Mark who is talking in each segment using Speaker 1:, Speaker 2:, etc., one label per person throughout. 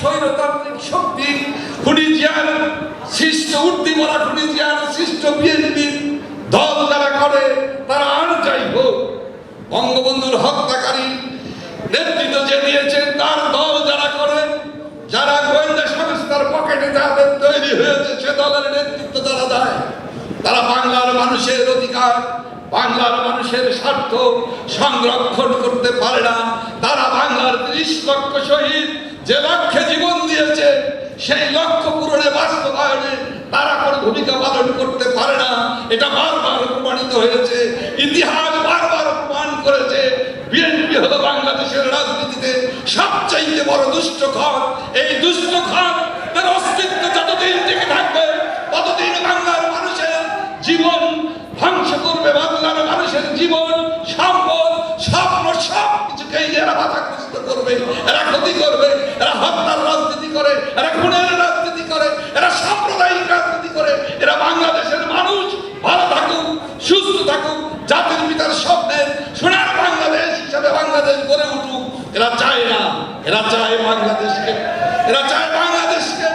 Speaker 1: স্বৈরতান্ত্রিক শক্তির হুডিজিয়ার সৃষ্ট উদ্দীপনা হুডিজিয়ার শিষ্ট বিএনপির দল যারা করে, তারা আর যাই হোক, বঙ্গবন্ধুর হত্যাকারী নেতৃত্ব যে দিয়েছেন তার দল যারা করে, যারা গোয়েন্দা সংস্থার পকেটে যাদের তৈরি হয়েছে, সে দলের নেতৃত্ব তারা দেয়, তারা বাংলার মানুষের অধিকার বাংলার মানুষের স্বার্থ সংরক্ষণ করতে পারে না। তারা বাংলার ত্রিশ লক্ষ শহীদ যে লক্ষ্যে জীবন দিয়েছে, সেই লক্ষ্য পূরণে বাস্তবায়নে তারা কোনো ভূমিকা পালন করতে পারে না। এটা বারবার প্রমাণিত হয়েছে, ইতিহাস বারবার প্রমাণ করেছে। বিএনপি হলো বাংলাদেশের রাজনীতিতে সবচাইতে বড় দুষ্ট খর এই দুষ্ট খর তার অস্তিত্ব যতদিন টিকে থাকবে, ততদিন বাংলার মানুষের জীবন করবে, এরা ক্ষতি করবে, এরা হত্যার রাজনীতি করে, এরা খুনের রাজনীতি করে, এরা সাম্প্রদায়িক রাজনীতি করে, এরা বাংলাদেশের মানুষ ভালো থাকুক, সুস্থ থাকুক, জাতির পিতার স্বপ্নের সোনার বাংলাদেশ হিসাবে বাংলাদেশ গড়ে উঠুক। এরা চায় না, এরা চায় বাংলাদেশকে, এরা চায় বাংলাদেশকে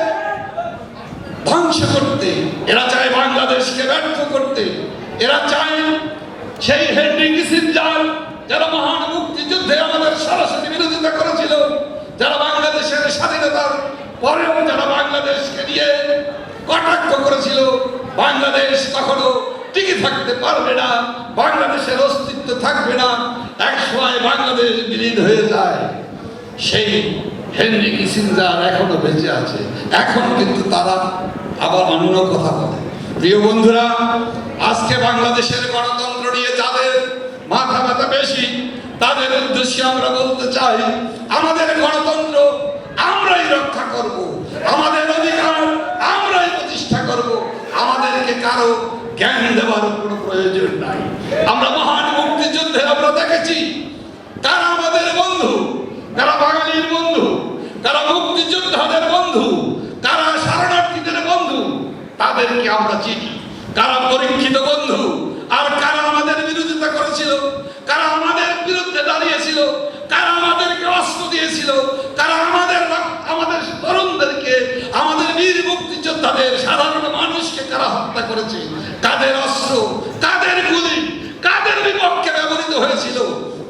Speaker 1: ধ্বংস করতে, এরা চায় বাংলাদেশকে ব্যর্থ করতে, এরা চায় সেই হেনরি কিসিঞ্জার যারা মহান মুক্তিযুদ্ধে আমাদের সরাসরি বিরোধিতা করেছিল যারা বাংলাদেশের স্বাধীনতার পরেও যারা বাংলাদেশকে নিয়ে কটাক্ষ করেছিল বাংলাদেশ কখনো টিকে থাকতে পারবে না, বাংলাদেশের অস্তিত্ব থাকবে না, এক সময় বাংলাদেশ বিলীন হয়ে যায়। সেই হেনরি কিসিঞ্জার এখনও বেঁচে আছে। এখন কিন্তু তারা আবার অন্য কথা বলে। প্রিয় বন্ধুরা, আজকে বাংলাদেশের গণতন্ত্র নিয়ে যাদের মাথা ব্যথা বেশি, তাদের উদ্দেশ্যে আমরা বলতে চাই, আমাদের গণতন্ত্র আমরাই রক্ষা করব আমাদের অধিকার আমরাই প্রতিষ্ঠা করব আমাদেরকে কারও জ্ঞান দেওয়ার কোনো প্রয়োজন নাই আমরা মহান মুক্তিযুদ্ধে আমরা দেখেছি, তারা আমাদের বন্ধু, তারা বাঙালির বন্ধু, তারা মুক্তিযোদ্ধাদের বন্ধু, তারা শরণার্থীদের বন্ধু, তাদেরকে আমরা চিনি। কারা পরীক্ষিত বন্ধু, আর কারা আমাদের বিরোধিতা করেছিল, কারা আমাদের বিরুদ্ধে দাঁড়িয়েছিল, কারা আমাদেরকে অস্ত্র দিয়েছিল, কারা আমাদের আমাদের তরুণদেরকে, আমাদের বীর মুক্তিযোদ্ধাদের সাধারণ মানুষকে কারা হত্যা করেছে কাদের অস্ত্র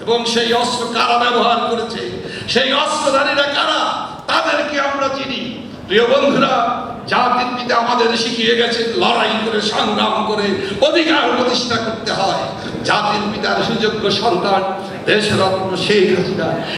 Speaker 1: এবং সেই অস্ত্র কারা ব্যবহার করেছে? সেই অস্ত্রধারীরা কারা? তাদেরকে আমরা চিনি। প্রিয় বন্ধুরা, জাতির পিতা আমাদের শিখিয়ে গেছে লড়াই করে, সংগ্রাম করে, অধিকার প্রতিষ্ঠা করতে হয়। জাতির পিতার সুযোগ্য সন্তান দেশরত্ন শেখ হাসিনা।